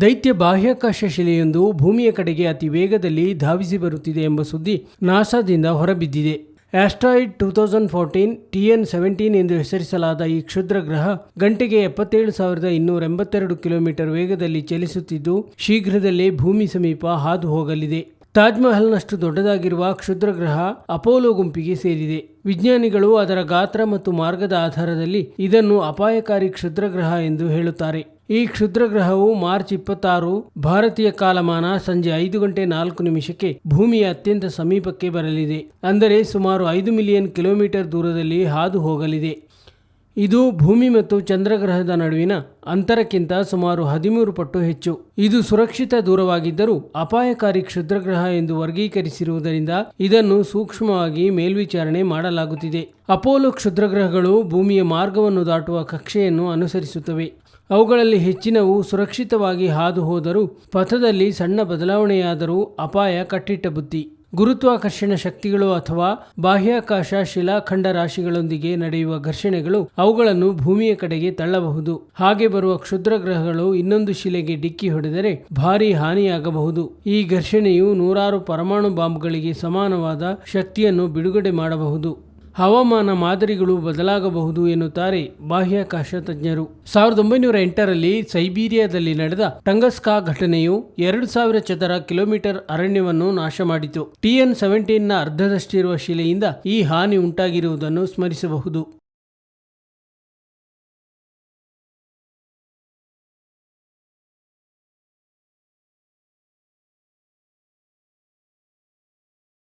ದೈತ್ಯ ಬಾಹ್ಯಾಕಾಶ ಶಿಲೆಯೊಂದು ಭೂಮಿಯ ಕಡೆಗೆ ಅತಿ ವೇಗದಲ್ಲಿ ಧಾವಿಸಿ ಬರುತ್ತಿದೆ ಎಂಬ ಸುದ್ದಿ ನಾಸಾದಿಂದ ಹೊರಬಿದ್ದಿದೆ. Asteroid two thousand fourteen T N seventeen ಎಂದು ಹೆಸರಿಸಲಾದ ಈ ಕ್ಷುದ್ರ ಗ್ರಹ ಗಂಟೆಗೆ ಎಪ್ಪತ್ತೇಳು ಸಾವಿರದ ಇನ್ನೂರ ಎಂಬತ್ತೆರಡು ಕಿಲೋಮೀಟರ್ ವೇಗದಲ್ಲಿ ಚಲಿಸುತ್ತಿದ್ದು, ಶೀಘ್ರದಲ್ಲೇ ಭೂಮಿ ಸಮೀಪ ಹಾದು ಹೋಗಲಿದೆ. ತಾಜ್ ಮಹಲ್ನಷ್ಟು ದೊಡ್ಡದಾಗಿರುವ ಕ್ಷುದ್ರ ಗ್ರಹ ಅಪೋಲೋ ಗುಂಪಿಗೆ ಸೇರಿದೆ. ವಿಜ್ಞಾನಿಗಳು ಅದರ ಗಾತ್ರ ಮತ್ತು ಮಾರ್ಗದ ಆಧಾರದಲ್ಲಿ ಇದನ್ನು ಅಪಾಯಕಾರಿ ಕ್ಷುದ್ರ ಗ್ರಹ ಎಂದು ಹೇಳುತ್ತಾರೆ. ಈ ಕ್ಷುದ್ರಗ್ರಹವು ಮಾರ್ಚ್ ಇಪ್ಪತ್ತಾರು ಭಾರತೀಯ ಕಾಲಮಾನ ಸಂಜೆ ಐದು ಗಂಟೆ ನಾಲ್ಕು ನಿಮಿಷಕ್ಕೆ ಭೂಮಿಯ ಅತ್ಯಂತ ಸಮೀಪಕ್ಕೆ ಬರಲಿದೆ. ಅಂದರೆ ಸುಮಾರು ಐದು ಮಿಲಿಯನ್ ಕಿಲೋಮೀಟರ್ ದೂರದಲ್ಲಿ ಹಾದು ಹೋಗಲಿದೆ. ಇದು ಭೂಮಿ ಮತ್ತು ಚಂದ್ರಗ್ರಹದ ನಡುವಿನ ಅಂತರಕ್ಕಿಂತ ಸುಮಾರು ಹದಿಮೂರು ಪಟ್ಟು ಹೆಚ್ಚು. ಇದು ಸುರಕ್ಷಿತ ದೂರವಾಗಿದ್ದರೂ ಅಪಾಯಕಾರಿ ಕ್ಷುದ್ರಗ್ರಹ ಎಂದು ವರ್ಗೀಕರಿಸಿರುವುದರಿಂದ ಇದನ್ನು ಸೂಕ್ಷ್ಮವಾಗಿ ಮೇಲ್ವಿಚಾರಣೆ ಮಾಡಲಾಗುತ್ತಿದೆ. ಅಪೋಲೋ ಕ್ಷುದ್ರಗ್ರಹಗಳು ಭೂಮಿಯ ಮಾರ್ಗವನ್ನು ದಾಟುವ ಕಕ್ಷೆಯನ್ನು ಅನುಸರಿಸುತ್ತವೆ. ಅವುಗಳಲ್ಲಿ ಹೆಚ್ಚಿನವು ಸುರಕ್ಷಿತವಾಗಿ ಹಾದು ಹೋದರೂ ಪಥದಲ್ಲಿ ಸಣ್ಣ ಬದಲಾವಣೆಯಾದರೂ ಅಪಾಯ ಕಟ್ಟಿಟ್ಟ ಬುತ್ತಿ ಗುರುತ್ವಾಕರ್ಷಣ ಶಕ್ತಿಗಳು ಅಥವಾ ಬಾಹ್ಯಾಕಾಶ ಶಿಲಾಖಂಡ ರಾಶಿಗಳೊಂದಿಗೆ ನಡೆಯುವ ಘರ್ಷಣೆಗಳು ಅವುಗಳನ್ನು ಭೂಮಿಯ ಕಡೆಗೆ ತಳ್ಳಬಹುದು. ಹಾಗೆ ಬರುವ ಕ್ಷುದ್ರ ಗ್ರಹಗಳು ಇನ್ನೊಂದು ಶಿಲೆಗೆ ಡಿಕ್ಕಿ ಹೊಡೆದರೆ ಭಾರಿ ಹಾನಿಯಾಗಬಹುದು. ಈ ಘರ್ಷಣೆಯು ನೂರಾರು ಪರಮಾಣು ಬಾಂಬ್ಗಳಿಗೆ ಸಮಾನವಾದ ಶಕ್ತಿಯನ್ನು ಬಿಡುಗಡೆ ಮಾಡಬಹುದು. ಹವಾಮಾನ ಮಾದರಿಗಳು ಬದಲಾಗಬಹುದು ಎನ್ನುತ್ತಾರೆ ಬಾಹ್ಯಾಕಾಶ ತಜ್ಞರು. ಸಾವಿರದ ಒಂಬೈನೂರ ಎಂಟರಲ್ಲಿ ಸೈಬೀರಿಯಾದಲ್ಲಿ ನಡೆದ ಟಂಗಸ್ಕಾ ಘಟನೆಯು ಎರಡು ಸಾವಿರ ಚದರ ಕಿಲೋಮೀಟರ್ ಅರಣ್ಯವನ್ನು ನಾಶ ಮಾಡಿತು. ಟಿಎನ್ ಸೆವೆಂಟೀನ್ನ ಅರ್ಧದಷ್ಟಿರುವ ಶಿಲೆಯಿಂದ ಈ ಹಾನಿ ಉಂಟಾಗಿರುವುದನ್ನು ಸ್ಮರಿಸಬಹುದು.